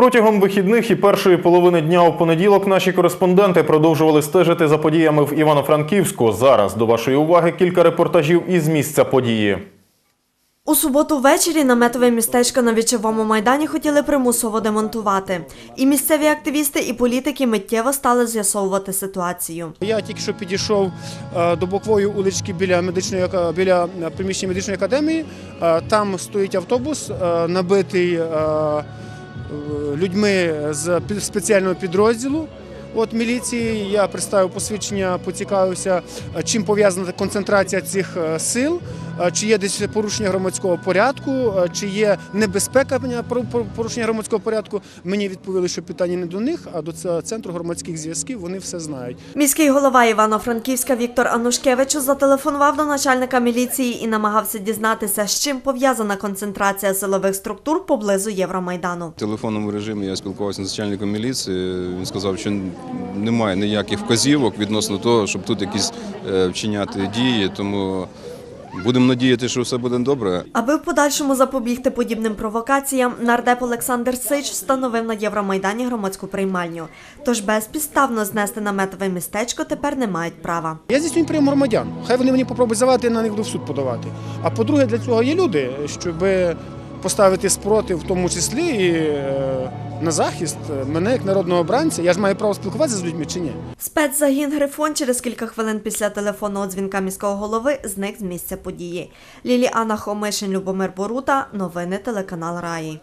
Протягом вихідних і першої половини дня у понеділок наші кореспонденти продовжували стежити за подіями в Івано-Франківську. Зараз до вашої уваги кілька репортажів із місця події. У суботу ввечері наметове містечко на вічовому майдані хотіли примусово демонтувати. І місцеві активісти, і політики миттєво стали з'ясовувати ситуацію. Я тільки що підійшов е, до бокової улички біля медичної біля е, приміщення медичної академії. Е, Там стоїть автобус, набитий людьми з спеціального підрозділу. От міліції я представив посвідчення, поцікавився, е, чим пов'язана концентрація цих е, сил, е, чи є десь порушення громадського порядку, е, чи є небезпека порушення громадського порядку. Мені відповіли, що питання не до них, а до центру громадських зв'язків. Вони все знають. Міський голова Івано-Франківська Віктор Анушкевич зателефонував до начальника міліції і намагався дізнатися, з чим пов'язана концентрація силових структур поблизу Євромайдану. В телефонному режимі я спілкувався з начальником міліції. Він сказав, що немає ніяких вказівок відносно того, щоб тут якісь е, вчиняти дії. Тому будемо надіяти, що все буде добре. Аби в подальшому запобігти подібним провокаціям, нардеп Олександр Сич встановив на Євромайдані громадську приймальню. Тож безпідставно знести наметове містечко тепер не мають права. Я здійснюю прийом громадян. Хай вони мені попробують завати, я на них буду в суд подавати. А по-друге, для цього є люди, щоб поставити спротив, в тому числі і е, на захист мене як народного обранця. Я ж маю право спілкуватися з людьми чи ні? Спецзагін Грифон через кілька хвилин після телефонного дзвінка міського голови зник з місця події. Ліліана Хомишин, Любомир Борута. Новини телеканал Раї.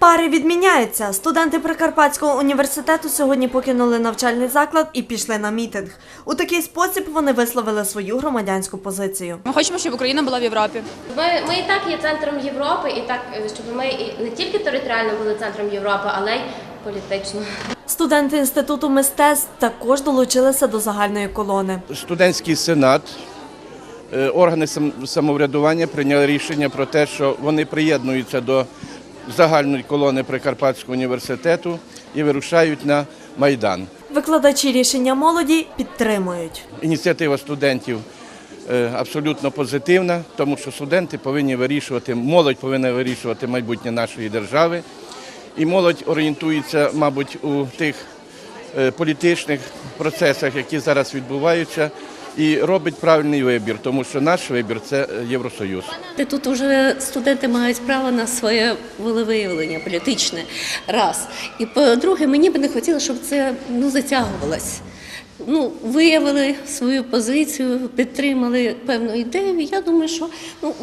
Пари відміняються. Студенти Прикарпатського університету сьогодні покинули навчальний заклад і пішли на мітинг. У такий спосіб вони висловили свою громадянську позицію. Ми хочемо, щоб Україна була в Європі. Ми, ми і так є центром Європи, і так, е, щоб ми і не тільки територіально були центром Європи, але й політично. Студенти інституту мистецтв також долучилися до загальної колони. студентський сенат, е, органи самоврядування прийняли рішення про те, що вони приєднуються до загальної колони Прикарпатського університету і вирушають на Майдан. Викладачі рішення молоді підтримують. Ініціатива студентів е, абсолютно позитивна, тому що студенти повинні вирішувати, молодь повинна вирішувати майбутнє нашої держави. І молодь орієнтується, мабуть, у тих е, політичних процесах, які зараз відбуваються, і робить правильний вибір, тому що наш вибір це е, Євросоюз. Тут вже студенти мають право на своє волевиявлення політичне. Раз. І по-друге, мені би не хотілося, щоб це ну, затягувалось. Ну, виявили свою позицію, підтримали певну ідею. Я думаю, що ну,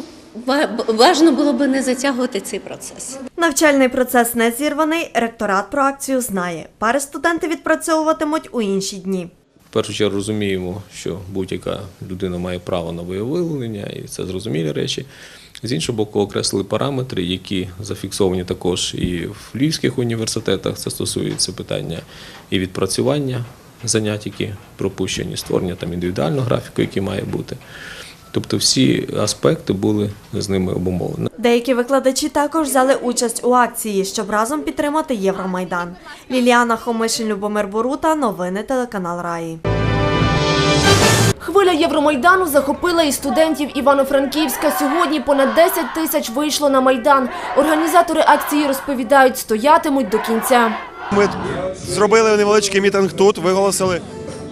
ва- важливо було би не затягувати цей процес. Навчальний процес не зірваний. Ректорат про акцію знає. Пари студенти відпрацьовуватимуть у інші дні. В першу чергу розуміємо, що будь-яка людина має право на виявлення, і це зрозумілі речі. З іншого боку, окреслили параметри, які зафіксовані також і в львівських університетах. Це стосується питання і відпрацювання занять, які пропущені, створення там індивідуального графіку, який має бути. Тобто всі аспекти були з ними обумовлені. Деякі викладачі також взяли участь у акції, щоб разом підтримати Євромайдан. Ліліана Хомишин, Любомир Борута. Новини телеканал Раї. Хвиля Євромайдану захопила і студентів Івано-Франківська. Сьогодні понад 10 тисяч вийшло на Майдан. Організатори акції розповідають, стоятимуть до кінця. Ми зробили невеличкий мітинг тут, виголосили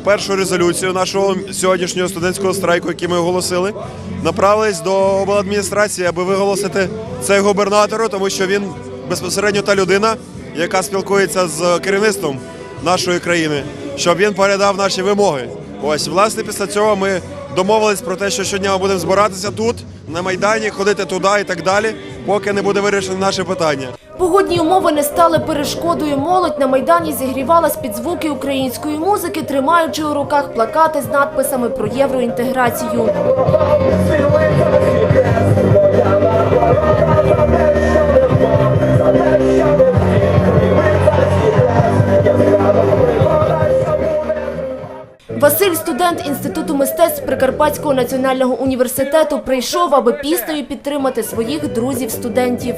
першу резолюцію нашого сьогоднішнього студентського страйку, який ми оголосили. Направились до обладміністрації, аби виголосити це губернатору, тому що він безпосередньо та людина, яка спілкується з керівництвом нашої країни, щоб він передав наші вимоги. Ось, власне, після цього ми домовились про те, що щодня ми будемо збиратися тут, на Майдані, ходити туди і так далі, поки не буде вирішено наше питання. Погодні умови не стали перешкодою. Молодь на Майдані зігрівалась під звуки української музики, тримаючи у руках плакати з надписами про євроінтеграцію. Василь, студент Інституту мистецтв Прикарпатського національного університету, прийшов, аби піснею підтримати своїх друзів-студентів.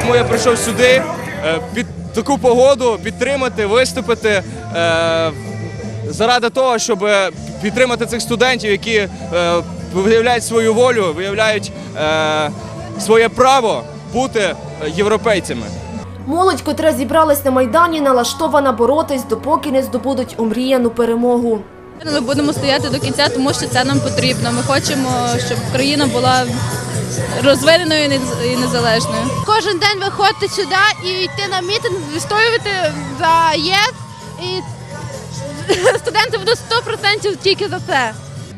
Тому я прийшов сюди е, під таку погоду підтримати, виступити е, заради того, щоб підтримати цих студентів, які е, виявляють свою волю, виявляють своє право бути європейцями. Молодь, котра зібралась на майдані, налаштована боротись, допоки не здобудуть омріяну перемогу. Ми будемо стояти до кінця, тому що це нам потрібно. Ми хочемо, щоб країна була розвиненою і незалежною. Кожен день виходити сюди і йти на мітинг, відстоювати за ЄС. І студенти будуть 100% тільки за це.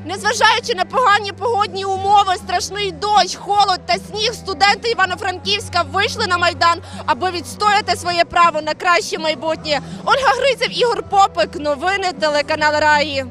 Незважаючи на погані погодні умови, страшний дощ, холод та сніг, студенти Івано-Франківська вийшли на майдан, аби відстояти своє право на краще майбутнє. Ольга Грицев, Ігор Попик, новини телеканал Раї.